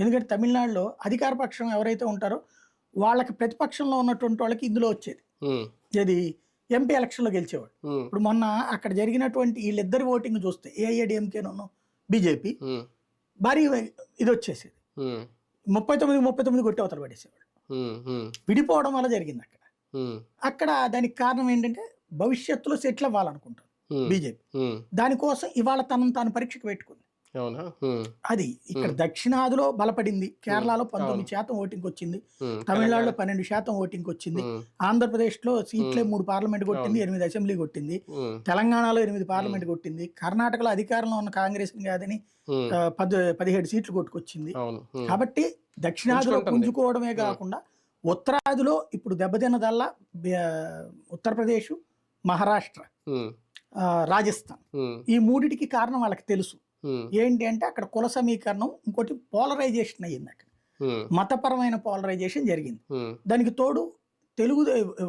ఎందుకంటే తమిళనాడులో అధికార పక్షం ఎవరైతే ఉంటారో వాళ్ళకి ప్రతిపక్షంలో ఉన్నటువంటి వాళ్ళకి ఇందులో వచ్చేది. ఇది ఎంపీ ఎలక్షన్లో గెలిచేవాడు ఇప్పుడు మొన్న అక్కడ జరిగినటువంటి వీళ్ళిద్దరి ఓటింగ్ చూస్తే ఏఐఏడిఎంకేను బీజేపీ భారీ ఇది వచ్చేసేది. ముప్పై తొమ్మిది ముప్పై తొమ్మిది కొట్టి అవతల పడేసేవాడు విడిపోవడం వల్ల జరిగింది అక్కడ. అక్కడ దానికి కారణం ఏంటంటే భవిష్యత్తులో సెటిల్ అవ్వాలనుకుంటారు బీజేపీ. దానికోసం ఇవాళ తనను తాను పరీక్షకు పెట్టుకుంది. అవునా? అది ఇక్కడ దక్షిణాదిలో బలపడింది. కేరళలో పంతొమ్మిది శాతం ఓటింగ్ వచ్చింది. తమిళనాడులో పన్నెండు శాతం ఓటింగ్ వచ్చింది. ఉమ్, ఆంధ్రప్రదేశ్లో సీట్లే మూడు పార్లమెంట్ కొట్టింది ఎనిమిది అసెంబ్లీ కొట్టింది. తెలంగాణలో ఎనిమిది పార్లమెంట్ కొట్టింది. కర్ణాటకలో అధికారంలో ఉన్న కాంగ్రెస్ కాదని పద్ పదిహేడు సీట్లు కొట్టుకొచ్చింది. కాబట్టి దక్షిణాదిలో. పుంజుకోవడమే కాకుండా ఉత్తరాదిలో ఇప్పుడు దెబ్బతిన్నదల్లా ఉత్తరప్రదేశ్ మహారాష్ట్ర రాజస్థాన్. ఈ మూడిటికి కారణం వాళ్ళకి తెలుసు. ఏంటి అంటే అక్కడ కుల సమీకరణం ఇంకోటి పోలరైజేషన్ అయ్యింది అక్కడ మతపరమైన పోలరైజేషన్ జరిగింది. దానికి తోడు తెలుగు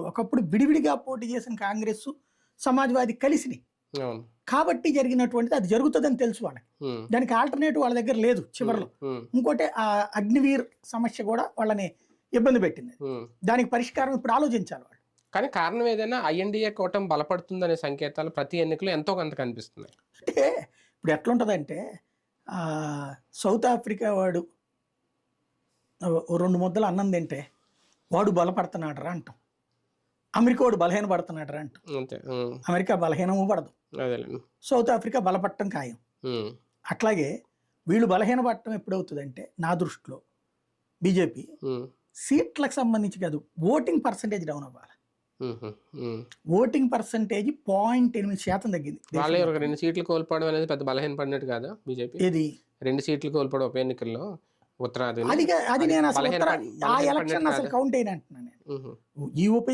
ఒకప్పుడు విడివిడిగా పోటీ చేసిన కాంగ్రెస్ సమాజ్వాది కలిసినాయి కాబట్టి జరిగినటువంటిది అది జరుగుతుందని తెలుసు వాళ్ళకి. దానికి ఆల్టర్నేటివ్ వాళ్ళ దగ్గర లేదు చివరిలో. ఇంకోటి ఆ అగ్నివీర్ సమస్య కూడా వాళ్ళని ఇబ్బంది పెట్టింది. దానికి పరిష్కారం ఇప్పుడు ఆలోచించాలి వాళ్ళు. కానీ కారణం ఏదైనా ఐఎన్డిఏ కూటమి బలపడుతుందనే సంకేతాలు ప్రతి ఎన్నికలో ఎంతో కొంత కనిపిస్తున్నాయి. అంటే ఇప్పుడు ఎట్లుంటుందంటే సౌత్ ఆఫ్రికా వాడు రెండు ముద్దలు అన్నం తింటే వాడు బలపడుతున్నాడరా అంటాం. అమెరికా వాడు బలహీన పడుతున్నాడరా అంటాం. అంతే ఉమ్, అమెరికా బలహీనము పడదు. సౌత్ ఆఫ్రికా బలపడటం ఖాయం. అట్లాగే వీళ్ళు బలహీన పడటం ఎప్పుడవుతుందంటే నా దృష్టిలో బీజేపీ సీట్లకు సంబంధించి కాదు ఓటింగ్ పర్సంటేజ్ డౌన్ అవ్వాలి. ఓటింగ్ పర్సంటేజ్ పాయింట్ ఎనిమిది శాతం తగ్గింది. వాళ్ళే ఒక రెండు సీట్లు కోల్పోవడం అనేది పెద్ద బలహీన పడినట్టు కాదా బీజేపీ. ఏది? రెండు సీట్లు కోల్పోవడం ఉప ఎన్నికల్లో ఉత్తరాది. అది నేను అసలు ఆ ఎలక్షన్ అసలు? కౌంట్ అయిన అంటున్నాను ఈ ఉప